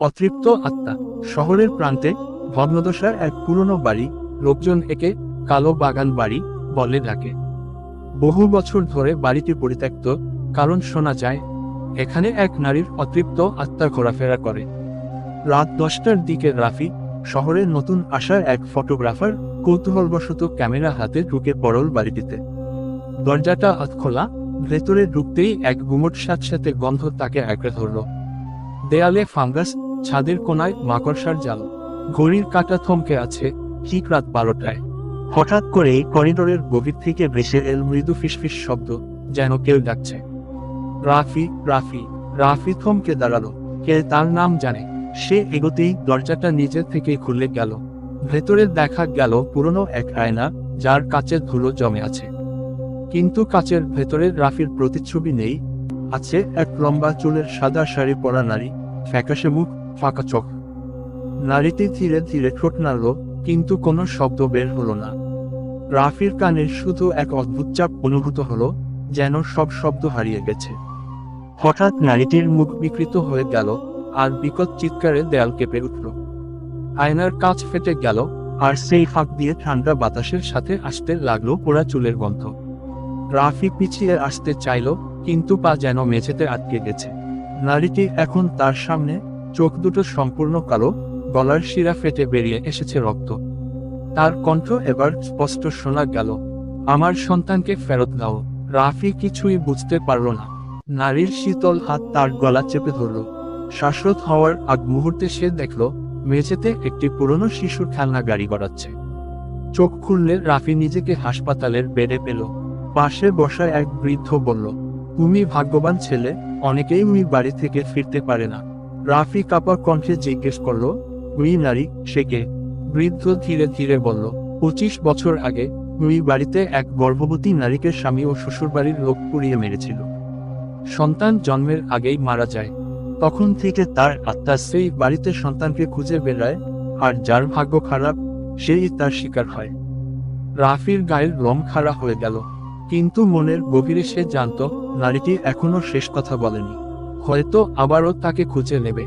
অতৃপ্ত আত্মা। শহরের প্রান্তে ভগ্নদশার এক পুরনো বাড়ি লোকজন একে কালো বাগান বাড়ি বলে ডাকে। বহু বছর ধরে বাড়িটি পরিত্যক্ত, কারণ শোনা যায়, এখানে এক নারীর অতৃপ্ত আত্মা ঘোরাফেরা করে। রাত দশটার দিকে রাফি শহরের নতুন আসার এক ফটোগ্রাফার কৌতূহলবশত ক্যামেরা হাতে ঢুকে পড়ল বাড়িটিতে। দরজাটা আধ খোলা, ভেতরে ঢুকতেই এক গুমট সাথে গন্ধ তাকে একড়ে ধরল। দেয়ালে ফাঙ্গাস ছাদের কোনায় মাকড়সার জাল। ঘড়ির কাঁটা থমকে আছে ঠিক রাত বারোটায়। হঠাৎ করেই করিডোরের গভীর থেকে ভেসে এল মৃদু ফিসফিস শব্দ, যেন কেউ ডাকছে। রাফি রাফি রাফি থমকে দাঁড়াল। কে তার নাম জানে? সে এগোতেই দরজাটা নিজে থেকে খুলে গেল। ভেতরে দেখা গেল পুরনো এক আয়না, যার কাচের ধুলো জমে আছে। কিন্তু কাচের ভেতরে রাফির প্রতিচ্ছবি নেই। আছে এক লম্বা চুলের সাদা শাড়ি পরা নারী, ফ্যাকাশে মুখ ফাঁকা চোখ। নারীটি ধীরে ধীরে ঠোঁট নাড়ল, কিন্তু কোনো শব্দ বের হলো না। রাফির কানে শুধু এক অদ্ভুত চাপ অনুভূত হলো, যেন সব শব্দ হারিয়ে গেছে। হঠাৎ নারীটির মুখ বিকৃত হয়ে গেল, আর বিকট চিৎকারে দেয়াল কেঁপে উঠল। আয়নার কাঁচ ফেটে গেল, আর সেই ফাঁক দিয়ে ঠান্ডা বাতাসের সাথে আসতে লাগল পোড়া চুলের গন্ধ। রাফি পিছিয়ে আসতে চাইল, কিন্তু পা যেন মেঝেতে আটকে গেছে। নারীটি এখন তার সামনে চোখ দুটো সম্পূর্ণ কালো, গলার শিরা ফেটে বেরিয়ে এসেছে রক্ত। তার কণ্ঠ এবার স্পষ্ট শোনা গেল। আমার সন্তানকে ফেরত দাও। রাফি কিছুই বুঝতে পারল না। নারীর শীতল হাত তার গলা চেপে ধরল। শ্বাসরোধ হওয়ার আগ মুহূর্তে সে দেখল, মেঝেতে একটি পুরনো শিশুর খেলনা গাড়ি গড়াচ্ছে। চোখ খুললে রাফি নিজেকে হাসপাতালের বেডে পেল। পাশে বসা এক বৃদ্ধ বলল, তুমি ভাগ্যবান ছেলে, অনেকেই উনি বাড়ি থেকে ফিরতে পারে না। রাফি কাপা কণ্ঠে জিজ্ঞেস করল উই নারী, সে কে? বৃদ্ধ ধীরে ধীরে বলল, পঁচিশ বছর আগে উই বাড়িতে এক গর্ভবতী নারীকে স্বামী ও শ্বশুরবাড়ির লোক পুড়িয়ে মেরেছিল। সন্তান জন্মের আগেই মারা যায়। তখন থেকে তার আত্মা সেই বাড়িতে সন্তানকে খুঁজে বেড়ায়, আর যার ভাগ্য খারাপ, সেই তার শিকার হয়। রাফির গায়ের রং খাড়া হয়ে গেল, কিন্তু মনের গভীরে সে জানত, নারীটি এখনও শেষ কথা বলেনি। হয়তো আবারও তাকে খুঁজে নেবে।